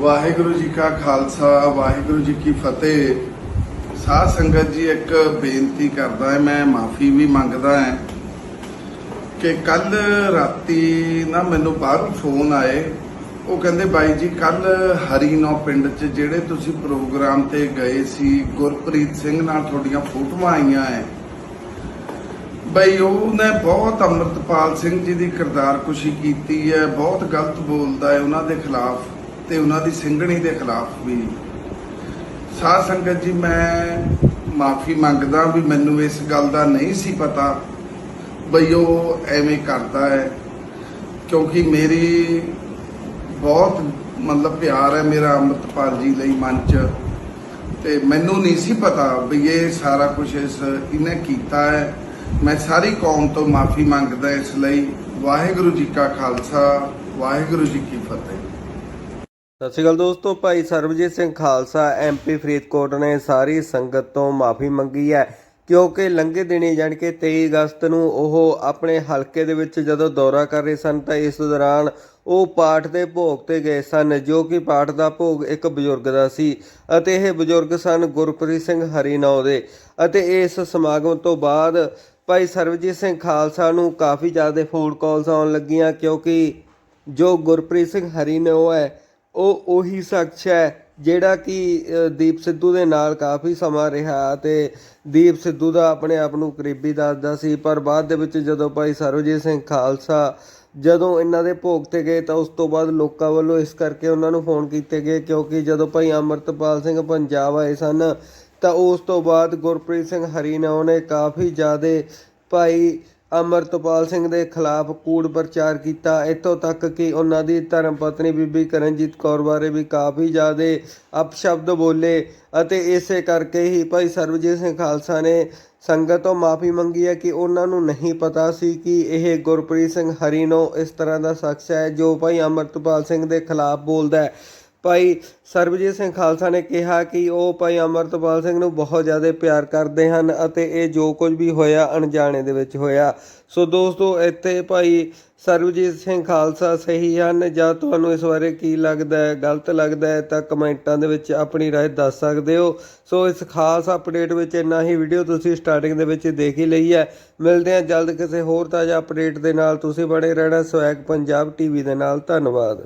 ਵਾਹਿਗੁਰੂ ਜੀ ਕਾ ਖਾਲਸਾ, ਵਾਹਿਗੁਰੂ ਜੀ ਕੀ ਫਤਿਹ। ਸਾਧ ਸੰਗਤ ਜੀ, ਇੱਕ ਬੇਨਤੀ ਕਰਦਾ ਹੈ, ਮੈਂ ਮਾਫੀ ਵੀ ਮੰਗਦਾ ਹਾਂ ਕਿ ਕੱਲ ਰਾਤੀ ਨਾ ਮੈਨੂੰ ਬਾਹਰੋਂ ਫੋਨ ਆਏ। ਉਹ ਕਹਿੰਦੇ, ਬਾਈ ਜੀ ਕੱਲ ਹਰੀਨੋ ਪਿੰਡ 'ਚ ਜਿਹੜੇ ਤੁਸੀਂ ਪ੍ਰੋਗਰਾਮ ਤੇ ਗਏ ਸੀ, ਗੁਰਪ੍ਰੀਤ ਸਿੰਘ ਨਾਲ ਤੁਹਾਡੀਆਂ ਫੋਟੋਆਂ ਆਈਆਂ ਐ। ਬਈ, ਉਹਨੇ ਬਹੁਤ ਅੰਮ੍ਰਿਤਪਾਲ ਸਿੰਘ ਜੀ ਦੀ ਕਿਰਦਾਰ ਕਿਰਦਾਰਕੁਸ਼ੀ ਕੀਤੀ ਹੈ ਬਹੁਤ ਗਲਤ ਬੋਲਦਾ ਹੈ ਉਹਨਾਂ ਦੇ ਖਿਲਾਫ। ਤੇ ਉਹਨਾਂ ਦੀ ਸਿੰਘਣੀ ਦੇ ਖਿਲਾਫ ਵੀ। ਸਾਧ ਸੰਗਤ ਜੀ, ਮੈਂ ਮਾਫੀ ਮੰਗਦਾ ਵੀ ਮੈਨੂੰ ਇਸ ਗੱਲ ਦਾ ਨਹੀਂ ਸੀ ਪਤਾ ਬਈ ਉਹ ਐਵੇਂ ਕਰਦਾ ਹੈ। ਕਿਉਂਕਿ ਮੇਰੀ ਬਹੁਤ ਮਤਲਬ ਪਿਆਰ ਹੈ ਮੇਰਾ ਅੰਮ੍ਰਿਤਪਾਲ ਜੀ ਲਈ ਮਨ ਚ। ਤੇ ਮੈਨੂੰ ਨਹੀਂ ਸੀ ਪਤਾ ਵੀ ਇਹ ਸਾਰਾ ਕੁਝ ਇਸ ਇਹਨੇ ਕੀਤਾ ਹੈ। ਮੈਂ ਸਾਰੀ ਕੌਮ ਤੋਂ ਮਾਫੀ ਮੰਗਦਾ ਇਸ ਲਈ। ਵਾਹਿਗੁਰੂ ਜੀ ਕਾ ਖਾਲਸਾ, ਵਾਹਿਗੁਰੂ ਜੀ ਕੀ ਫਤਿਹ। ਸਤਿ ਸ਼੍ਰੀ ਅਕਾਲ ਦੋਸਤੋ, ਭਾਈ ਸਰਬਜੀਤ ਸਿੰਘ ਖਾਲਸਾ ਐਮਪੀ ਫਰੀਦਕੋਟ ਨੇ ਸਾਰੀ ਸੰਗਤ ਤੋਂ ਮਾਫੀ ਮੰਗੀ ਹੈ, ਕਿਉਂਕਿ ਲੰਘੇ ਦਿਨੀ ਜਾਣੀ ਕਿ 23 ਅਗਸਤ ਨੂੰ ਉਹ ਆਪਣੇ ਹਲਕੇ ਦੇ ਵਿੱਚ ਜਦੋਂ ਦੌਰਾ ਕਰ ਰਹੇ ਸਨ ਤਾਂ ਇਸ ਦੌਰਾਨ ਉਹ ਪਾਠ ਦੇ ਭੋਗ ਤੇ ਗਏ ਸਨ, ਜੋ ਕਿ ਪਾਠ ਦਾ ਭੋਗ ਇੱਕ ਬਜ਼ੁਰਗ ਦਾ ਸੀ ਅਤੇ ਇਹ ਬਜ਼ੁਰਗ ਸਨ ਗੁਰਪ੍ਰੀਤ ਸਿੰਘ ਹਰੀਨੌ ਦੇ ਅਤੇ ਇਸ ਸਮਾਗਮ ਤੋਂ ਬਾਅਦ ਭਾਈ ਸਰਬਜੀਤ ਸਿੰਘ ਖਾਲਸਾ ਨੂੰ ਕਾਫੀ ਜ਼ਿਆਦਾ ਫੋਨ ਕਾਲਸ ਆਉਣ ਲੱਗੀਆਂ, ਕਿਉਂਕਿ ਜੋ ਗੁਰਪ੍ਰੀਤ ਸਿੰਘ ਹਰੀਨੌ ਹੈ ਉਹ ਉਹੀ ਸ਼ਖਸ ਹੈ ਜਿਹੜਾ ਕਿ ਦੀਪ ਸਿੱਧੂ ਦੇ ਨਾਲ ਕਾਫੀ ਸਮਾਂ ਰਿਹਾ ਤੇ ਦੀਪ ਸਿੱਧੂ ਦਾ ਆਪਣੇ ਆਪ ਨੂੰ ਕਰੀਬੀ ਦੱਸਦਾ ਸੀ, ਪਰ ਬਾਅਦ ਦੇ ਵਿੱਚ ਜਦੋਂ ਭਾਈ ਸਰਵਜੀਤ ਸਿੰਘ ਖਾਲਸਾ ਜਦੋਂ ਇਹਨਾਂ ਦੇ ਭੋਗ ਤੇ ਗਏ ਤਾਂ ਉਸ ਤੋਂ ਬਾਅਦ ਲੋਕਾਂ ਵੱਲੋਂ ਇਸ ਕਰਕੇ ਉਹਨਾਂ ਨੂੰ ਫੋਨ ਕੀਤੇ ਗਏ ਕਿਉਂਕਿ ਜਦੋਂ ਭਾਈ ਅਮਰਤਪਾਲ ਸਿੰਘ ਪੰਜਾਬ ਆਏ ਸਨ ਤਾਂ ਉਸ ਤੋਂ ਬਾਅਦ ਗੁਰਪ੍ਰੀਤ ਸਿੰਘ ਹਰੀਨਾ ਨੇ ਕਾਫੀ ਜ਼ਿਆਦਾ ਭਾਈ ਅਮਰਤਪਾਲ ਸਿੰਘ ਦੇ ਖਿਲਾਫ ਕੂੜ ਪ੍ਰਚਾਰ ਕੀਤਾ। ਇੱਥੋਂ ਤੱਕ ਕਿ ਉਹਨਾਂ ਦੀ ਧਰਮ ਪਤਨੀ ਬੀਬੀ ਕਰਨਜੀਤ ਕੌਰ ਬਾਰੇ ਵੀ ਕਾਫੀ ਜ਼ਿਆਦਾ ਅਪਸ਼ਬਦ ਬੋਲੇ ਅਤੇ ਇਸੇ ਕਰਕੇ ਹੀ ਭਾਈ ਸਰਬਜੀਤ ਸਿੰਘ ਖਾਲਸਾ ਨੇ ਸੰਗਤ ਤੋਂ ਮਾਫੀ ਮੰਗੀ ਹੈ ਕਿ ਉਹਨਾਂ ਨੂੰ ਨਹੀਂ ਪਤਾ ਸੀ ਕਿ ਇਹ ਗੁਰਪ੍ਰੀਤ ਸਿੰਘ ਹਰੀਨੋ ਇਸ ਤਰ੍ਹਾਂ ਦਾ ਸ਼ਖਸ ਹੈ ਜੋ ਭਾਈ ਅਮਰਤਪਾਲ ਸਿੰਘ ਦੇ ਖਿਲਾਫ ਬੋਲਦਾ ਹੈ। ਭਾਈ ਸਰਬਜੀਤ ਸਿੰਘ ਖਾਲਸਾ ਨੇ ਕਿਹਾ ਕਿ ਉਹ ਭਾਈ ਅਮਰਤਪਾਲ ਸਿੰਘ ਨੂੰ ਬਹੁਤ ਜ਼ਿਆਦਾ ਪਿਆਰ ਕਰਦੇ ਹਨ ਅਤੇ ਇਹ ਜੋ ਕੁਝ ਵੀ ਹੋਇਆ ਅਣਜਾਣੇ ਦੇ ਵਿੱਚ ਹੋਇਆ ਸੋ ਦੋਸਤੋ ਇੱਥੇ ਭਾਈ ਸਰਬਜੀਤ ਸਿੰਘ ਖਾਲਸਾ ਸਹੀ ਹਨ ਜਾਂ ਤੁਹਾਨੂੰ ਇਸ ਬਾਰੇ ਕੀ ਲੱਗਦਾ ਹੈ ਗਲਤ ਲੱਗਦਾ ਹੈ ਤਾਂ ਕਮੈਂਟਾਂ ਦੇ ਵਿੱਚ ਆਪਣੀ رائے ਦੱਸ ਸਕਦੇ ਹੋ ਸੋ ਇਸ ਖਾਸ ਅਪਡੇਟ ਵਿੱਚ ਇੰਨਾ ਹੀ ਵੀਡੀਓ ਤੁਸੀਂ ਸਟਾਰਟਿੰਗ ਦੇ ਵਿੱਚ ਦੇਖ ਹੀ ਲਈ ਹੈ ਮਿਲਦੇ ਹਾਂ ਜਲਦ ਕਿਸੇ ਹੋਰ ਤਾਜ਼ਾ ਅਪਡੇਟ ਦੇ ਨਾਲ ਤੁਸੀਂ ਬਣੇ ਰਹਿਣਾ ਸਵੈਗ ਪੰਜਾਬ ਟੀਵੀ ਦੇ ਨਾਲ ਧੰਨਵਾਦ